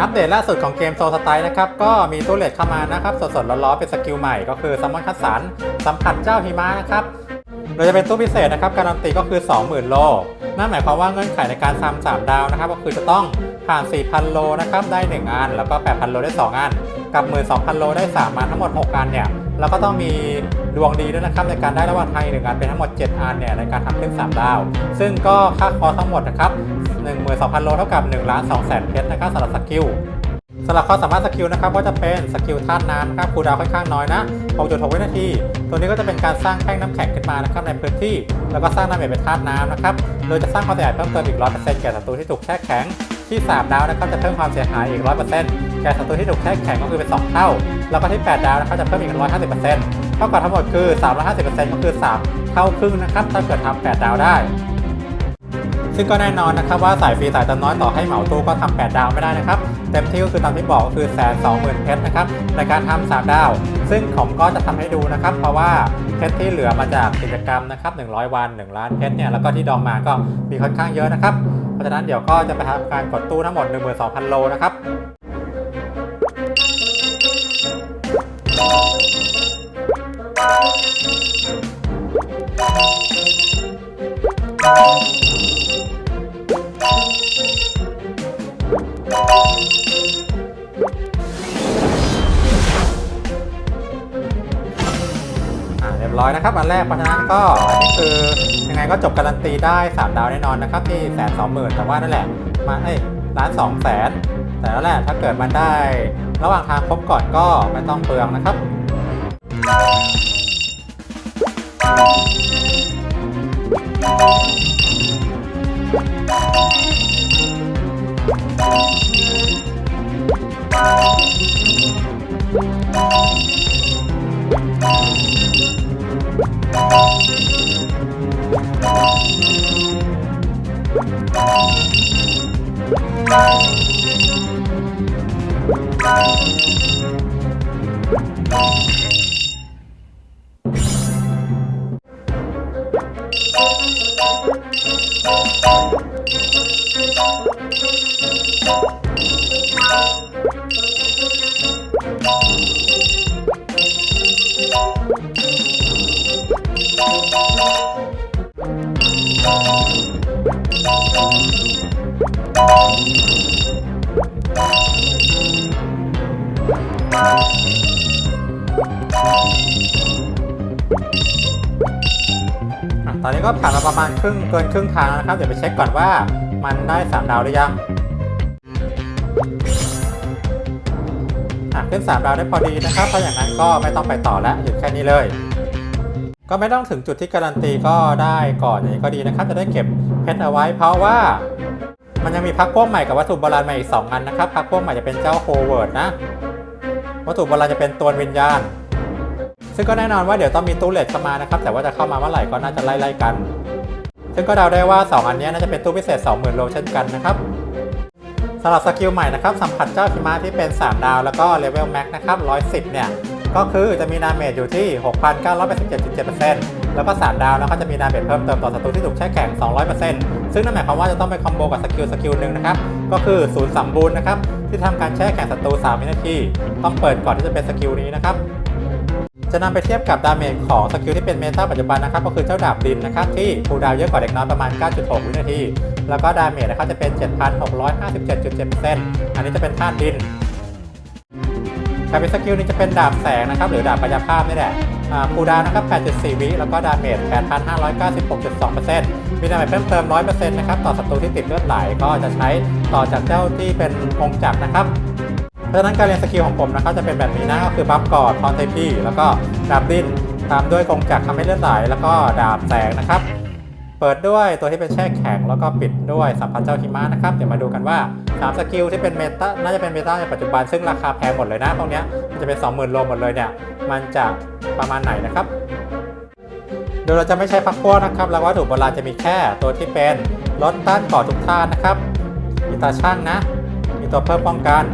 อัปเดตล่าสุดของเกมโซสไตล์นะครับ ก็มีตัวเลทเข้ามานะครับ สดๆร้อนๆเป็นสกิลใหม่ก็คือซัมมอนคัสสันสัมผัสเจ้าหิมะนะครับโดยจะเป็นตู้พิเศษนะครับ การันตีก็คือ 20,000 โล นั่นหมายความว่าเงื่อนไขในการทำ3ดาวนะครับ ก็คือจะต้องผ่าน 4,000 โลนะครับ ได้ 1 อัน แล้วก็ 8,000 โลได้ 2 อัน กับ 12,000 โลได้ 3 อัน ทั้งหมด 6 อันเนี่ย แล้วก็ต้องมีดวงดีด้วยนะครับ ในการได้ระหว่างทางอีกหนึ่งอัน เป็นทั้งหมด 7 อันเนี่ย ในการทำขึ้น 3 ดาว ซึ่งก็ค่าคอทั้งหมดนะครับ 12,000 โลเท่ากับ1ล้าน2แสนเพชรนะครับสำหรับสกิลสำหรับความสามารถสกิลนะครับก็จะเป็นสกิลธาตุน้ำนะครับคูลดาวค่อนข้างน้อยนะ6.6วินาที ตัวนี้ก็จะเป็นการสร้างแท่งน้ำแข็งขึ้นมานะครับในพื้นที่ แล้วก็สร้างดาเมจเป็นธาตุน้ำนะครับโดยจะสร้างความเสียหายเพิ่มเติมอีก 100%แก่ศัตรูที่ถูกแช่แข็งที่3ดาวนะครับจะเพิ่มความเสียหายอีก 100%แก่ศัตรูที่ถูกแช่แข็งก็คือเป็น 2 เท่า แล้วก็ที่ 8 ดาวนะครับจะเพิ่มอีก 150%เท่ากับทั้งหมดคือ 350%ก็คือ 3 เท่าครึ่งนะครับถ้าเกิดทำ8ดาวได้ ซึ่งก็แน่นอนนะครับว่าสายฟรีสายจำนมน้อยต่อให้เหมาตู้ก็ทำา8 ดาวไม่ได้นะครับ เต็มที่ก็คือตามที่บอกก็คือแสนสองหมื่นเพชรนะครับในการทำมดาว ซึ่งผมก็จะทำให้ดูนะครับ เพราะว่าเพชรที่เหลือมาจากกิจกรรมนะครับ100 วัน 1 ล้านเพชรเนี่ยแล้วก็ที่ดองมาก็มีค่อนข้างเยอะนะครับ เพราะฉะนั้นเดี๋ยวก็จะไปทำการกดตู้ทั้งหมด 12,000 โลนะครับ Thank you. ร้อยนะครับ อันแรกเพราะฉะนั้นก็อันนี้คือยังไงก็จบการันตีได้ 3 ดาวแน่นอนนะครับ ที่แสนสองหมื่นแต่ว่านั่นแหละมาเอ้ยล้านสองแสนแต่แล้วแหละถ้าเกิดมันได้ ระหว่างทางครบก่อนก็ไม่ต้องเปลืองนะครับ อะตอนนี้ก็ผ่านมาประมาณครึ่งเกินครึ่งทางแล้วนะครับ เดี๋ยวไปเช็คก่อนว่ามันได้3ดาวหรือยังอะขึ้น3ดาวได้พอดีนะครับ เพราะอย่างนั้นก็ไม่ต้องไปต่อแล้วหยุดแค่นี้เลย ก็ไม่ต้องถึงจุดที่การันตีก็ได้ก่อนอย่างนี้ก็ดีนะครับ จะได้เก็บเพชรเอาไว้ เพราะว่า มันยังมีพักพวกใหม่กับวัตถุโบราณใหม่อีก 2 อันนะครับ พักพวกใหม่จะเป็นเจ้าโฮเวิร์ดนะ วัตถุโบราณจะเป็นตัววิญญาณ ซึ่งก็แน่นอนว่าเดี๋ยวต้องมีตู้เลทเข้ามานะครับ แต่ว่าจะเข้ามาเมื่อไหร่ก็น่าจะไล่ๆกัน ซึ่งก็เดาได้ว่า 2 อันนี้น่าจะเป็นตู้พิเศษ 20,000โลเช่นกันนะครับสำหรับสกิลใหม่นะครับสัมผัสเจ้าหิมะที่เป็น 3 ดาวแล้วก็เลเวลแม็กนะครับ110 เนี่ย ก็คือจะมีดาเมจอยู่ที่ 6,987.7%แล้วก็3ดาวแล้วก็จะมีดาเมจเพิ่มเติมต่อศัตรูที่ถูกแช่แข็ง 200%ซึ่งนั่นหมายความว่าจะต้องไปคอมโบกับสกิลสกิลหนึ่งนะครับ ก็คือศูนย์สมบูรณ์นะครับ ที่ทำการแช่แข็งศัตรู3วินาที ต้องเปิดก่อนที่จะเป็นสกิลนี้นะครับจะนำไปเทียบกับดาเมจของสกิลที่เป็นเมตาปัจจุบันนะครับ ก็คือเจ้าดาบดินนะครับ ที่คูดาวเยอะกว่าเด็กน้อยประมาณ 9.6 วินาที แล้วก็ดาเมจนะครับจะเป็น 7,657.7%อันนี้จะเป็นธาตุดิน การเป็นสกิลนี้จะเป็นดาบแสงนะครับหรือดาบพยภาพนี่แหละอ่าคูดาวนะครับ 8.4 วิแล้วก็ดาเมจ 8,596.2%มีดาเมจเพิ่มเติม 100%นะครับต่อศัตรูที่ติดเลือดไหลก็จะใช้ต่อจากเจ้าที่เป็นองจักรนะครับเพราะฉะนั้นการเรียนสกิลของผมนะครับจะเป็นแบบนี้นะก็คือบัฟกอดคอนเทพีแล้วก็ดาบดิ้นตามด้วยกงจักรทำให้เลือดไหลแล้วก็ดาบแสงนะครับ เปิดด้วยตัวที่เป็นแช่แข็งแล้วก็ปิดด้วยสัมพันธ์เจ้าหิมะนะครับ เดี๋ยวมาดูกันว่า 3 สกิลที่เป็นเมตาน่าจะเป็นเมตาในปัจจุบันซึ่งราคาแพงหมดเลยนะพวกนี้มันจะเป็น 20,000 โลหมดเลยเนี่ย มันจะประมาณไหนนะครับโดยเราจะไม่ใช้พักพวกนะครับ แล้ววัตถุโบราณจะมีแค่ตัวที่เป็นลดต้านก่อทุกท่านนะครับ มีตาช่างนะ มีตัวเพิ่มป้องกัน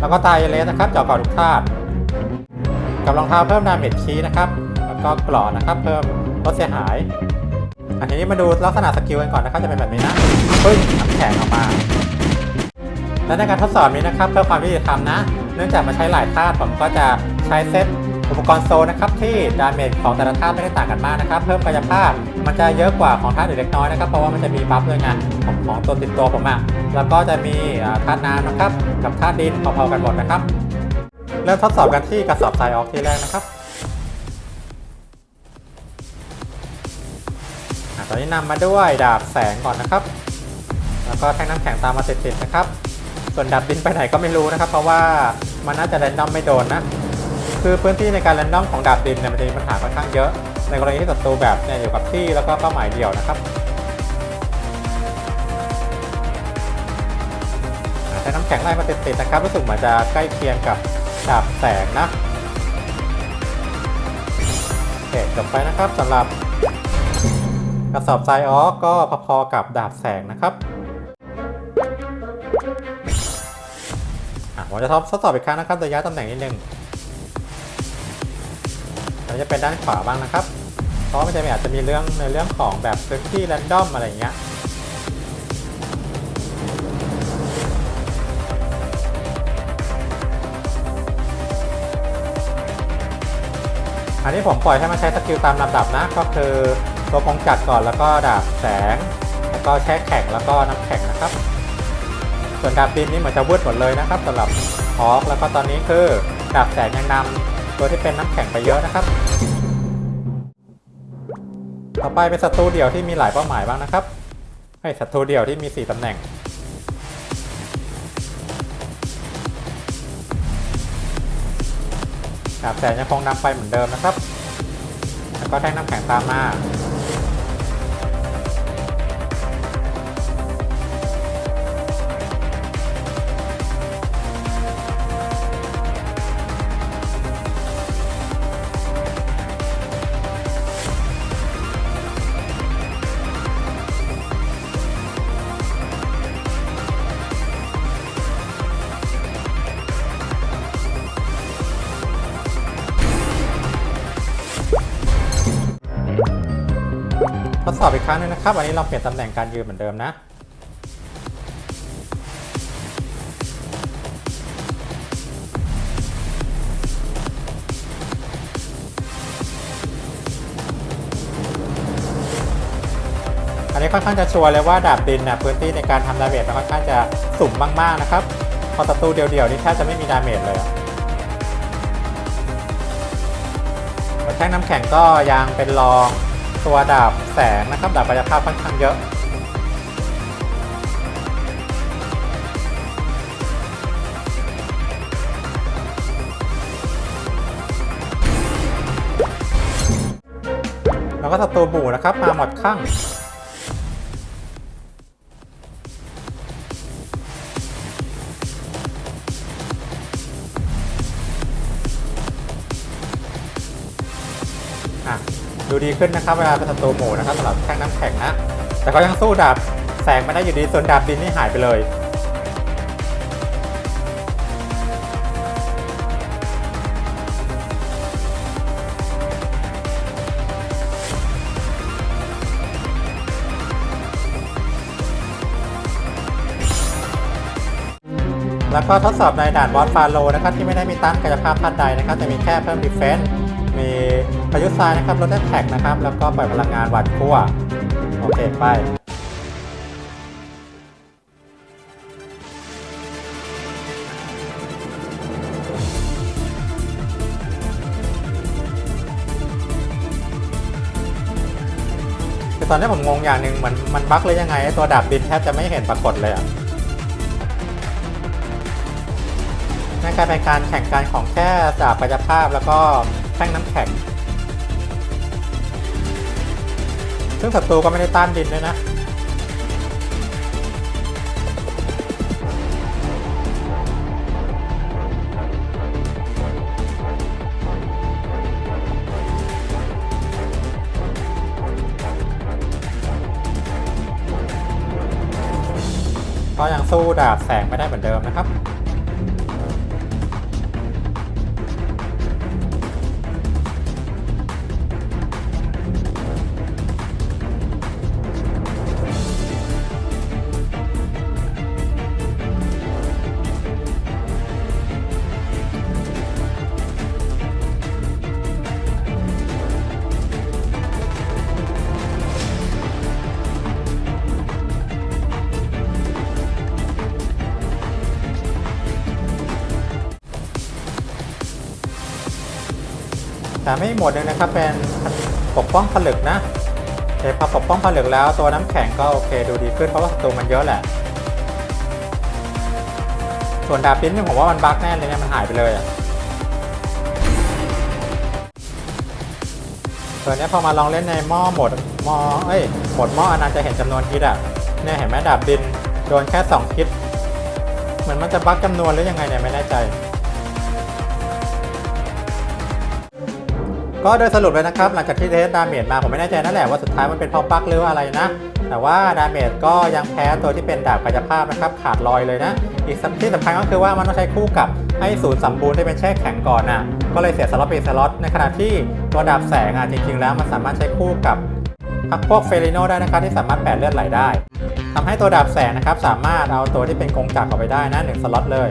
แล้วก็ตายเลสนะครับเจาะก่อทุกธาตุกับรองเท้าเพิ่มดาเมจคีย์นะครับ แล้วก็กรอนะครับ เพิ่มลดเสียหาย อันนี้มาดูลักษณะสกิลกันก่อนนะครับจะเป็นแบบนี้นะปึ้งน้ำแข็งออกมา และในการทดสอบนี้นะครับเพื่อความยุติธรรมนะ เนื่องจากมาใช้หลายธาตุผมก็จะใช้เซตอุปกรณ์โซนนะครับที่ดาเมจของแต่ละธาตุไม่ได้ต่างกันมากนะครับ เพิ่มกายภาพมันจะเยอะกว่าของธาตุอื่นเล็กน้อยนะครับเพราะว่ามันจะมีบัฟด้วยไงของของตัวติดตัวผมอะแล้วก็จะมีธาตุน้ำนะครับกับธาตุดินพอๆกันหมดนะครับเริ่มทดสอบกันที่กระสอบทรายออกที่แรกนะครับ ตอนนี้นำมาด้วยดาบแสงก่อนนะครับ แล้วก็แท่งน้ำแข็งตามมาติดๆนะครับ ส่วนดาบดินไปไหนก็ไม่รู้นะครับ เพราะว่ามันน่าจะแรนดอมไม่โดนนะ คือพื้นที่ในการแรนดอมของดาบดินเนี่ยมันจะมีปัญหาค่อนข้างเยอะ ในกรณีที่ศัตรูแบบเนี่ยอยู่กับที่แล้วก็เป้าหมายเดียวนะครับอะใช้น้ำแข็งไล่มาติดๆนะครับรู้สึกเหมือนจะใกล้เคียงกับดาบแสงนะโอเคจบไปนะครับสำหรับ กระสอบทรายออกก็พอๆกับดาบแสงนะครับผมจะทดทดสอบอีกครั้งนะครับโดยย้ายตำแหน่งนิดนึงเราจะเป็นด้านขวาบ้างนะครับ เพราะมันจะมีอาจจะมีเรื่องในเรื่องของแบบพื้นที่แรนดอมอะไรอย่างเงี้ยอันนี้ผมปล่อยให้มันใช้สกิลตามลำดับนะ ก็คือ ตัวกงจักรก่อนแล้วก็ดาบแสง แล้วก็แช่แข็งแล้วก็น้ำแข็งนะครับ ส่วนดาบดินนี่เหมือนจะวืดหมดเลยนะครับสำหรับฮอกแล้วก็ตอนนี้คือดาบแสงยังนำตัวที่เป็นน้ำแข็งไปเยอะนะครับ ต่อไปเป็นศัตรูเดี่ยวที่มีหลายเป้าหมายบ้างนะครับให้ศัตรูเดี่ยวที่มี 4ตำแหน่งดาบแสงยังคงนำไปเหมือนเดิมนะครับ แล้วก็แท่งน้ำแข็งตามมา ครั้งนึงนะครับ อันนี้เราเปลี่ยนตำแหน่งการยืนเหมือนเดิมนะ อันนี้ค่อนข้างจะชัวร์เลยว่าดาบดินนะพื้นที่ในการทำดาเมจมันค่อนข้างจะสุ่มมากๆนะครับ พอศัตรูเดี่ยวๆนี่แทบจะไม่มีดาเมจเลยอะแท่งน้ำแข็งก็ยังเป็นรอง ตัวดาบแสงนะครับดาบกายภาพค่อนข้างเยอะแล้วก็ศัตรูบูนะครับมาหมดข้าง ดูดีขึ้นนะครับเวลาเป็นศัตรูหมู่นะครับสำหรับแท่งน้ำแข็งนะ แต่ก็ยังสู้ดาบแสงไม่ได้อยู่ดีส่วนดาบดินนี่หายไปเลยแล้วก็ทดสอบในด่านบอสฟาโลนะครับที่ไม่ได้มีต้านกายภาพท่านใดนะครับจะมีแค่เพิ่มดีเฟนส์ มีพายุทรายนะครับลดแท็กนะครับ แล้วก็ปล่อยพลังงานวัดคั่วโอเคไปตอนนี้ผมงงอย่างหนึ่งเหมือนมันบั๊กเลยยังไงตัวดาบดินแทบจะไม่เห็นปรากฏเลยอะนั่นกลายเป็นการแข่งกันของแค่ดาบกายภาพแล้วก็ แท่งน้ำแข็ง ซึ่งศัตรูก็ไม่ได้ต้านดินด้วยนะ ก็ยังสู้ดาบแสงไม่ได้เหมือนเดิมนะครับ แต่ไม่หมดหนึ่งนะครับเป็นปกป้องผลึกนะโอเคพอปกป้องผลึกแล้วตัวน้ำแข็งก็โอเคดูดีขึ้นเพราะว่าศัตรูมันเยอะแหละ ส่วนดาบปิ้นนี่ผมว่ามันบั๊กแน่เลยเนี่ยมันหายไปเลยอะส่วนเนี้พอมาลองเล่นในหม้อหมดหม้อเอ้ยหมดหม้ออนนั้นจะเห็นจำนวนฮิตอะเนี่ยเห็นไหมดาบบินโดนแค่2ฮิตเหมือนมันจะบั๊กจำนวนหรือยังไงเนี่ยไม่แน่ใจ ก็โดยสรุปเลยนะครับ หลังจากที่เทสดาเมจมาผมไม่แน่ใจนั่นแหละว่าสุดท้ายมันเป็นเพราะบั๊กหรือว่าอะไรนะ แต่ว่าดาเมจก็ยังแพ้ตัวที่เป็นดาบกายภาพนะครับขาดลอยเลยนะ อีกที่สำคัญก็คือว่ามันต้องใช้คู่กับให้ศูนย์สมบูรณ์ที่เป็นแช่แข็งก่อนนะก็เลยเสียสล็อตเปสล็อตในขณะที่ตัวดาบแสงอะจริง ๆ แล้วมันสามารถใช้คู่กับพักพวกเฟริโนได้นะครับที่สามารถแปดเลือดไหลได้ทำให้ตัวดาบแสงนะครับสามารถเอาตัวที่เป็นกงจักรออกไปได้นะหนึ่งสล็อตเลย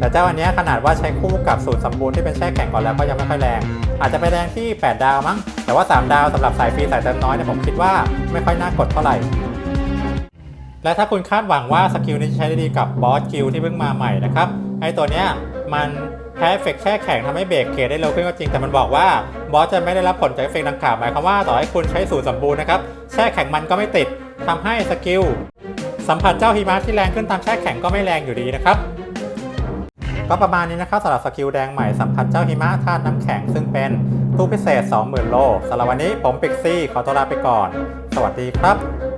แต่เจ้าอันนี้ขนาดว่าใช้คู่กับสูตรสมบูรณ์ที่เป็นแช่แข็งก่อนแล้วก็ยังไม่ค่อยแรง อาจจะไปแรงที่ 8 ดาวมั้ง แต่ว่า 3 ดาวสำหรับสายฟรีสายเติมน้อยเนี่ยผมคิดว่าไม่ค่อยน่ากดเท่าไหร่ และถ้าคุณคาดหวังว่าสกิลนี้จะใช้ได้ดีกับบอสกิลที่เพิ่งมาใหม่นะครับไอตัวเนี้ยมันแพ้เฟกแช่แข็งทำให้เบรกเกรดได้เร็วขึ้นก็จริงแต่มันบอกว่าบอสจะไม่ได้รับผลจากเฟกดังกล่าวหมายความว่าต่อให้คุณใช้สูตรสมบูรณ์นะครับแช่แข็งมันก็ไม่ติดทำให้สกิลสัมผัสเจ้าหิมะที่แรงขึ้นตามแช่แข็งก็ไม่แรงอยู่ดีนะครับ ก็ประมาณนี้นะครับสำหรับสกิลแดงใหม่สัมผัสเจ้าหิมะธาตุน้ำแข็งซึ่งเป็นตู้พิเศษ 20,000 โลสำหรับวันนี้ผมปิกซี่ ขอตัวลาไปก่อน สวัสดีครับ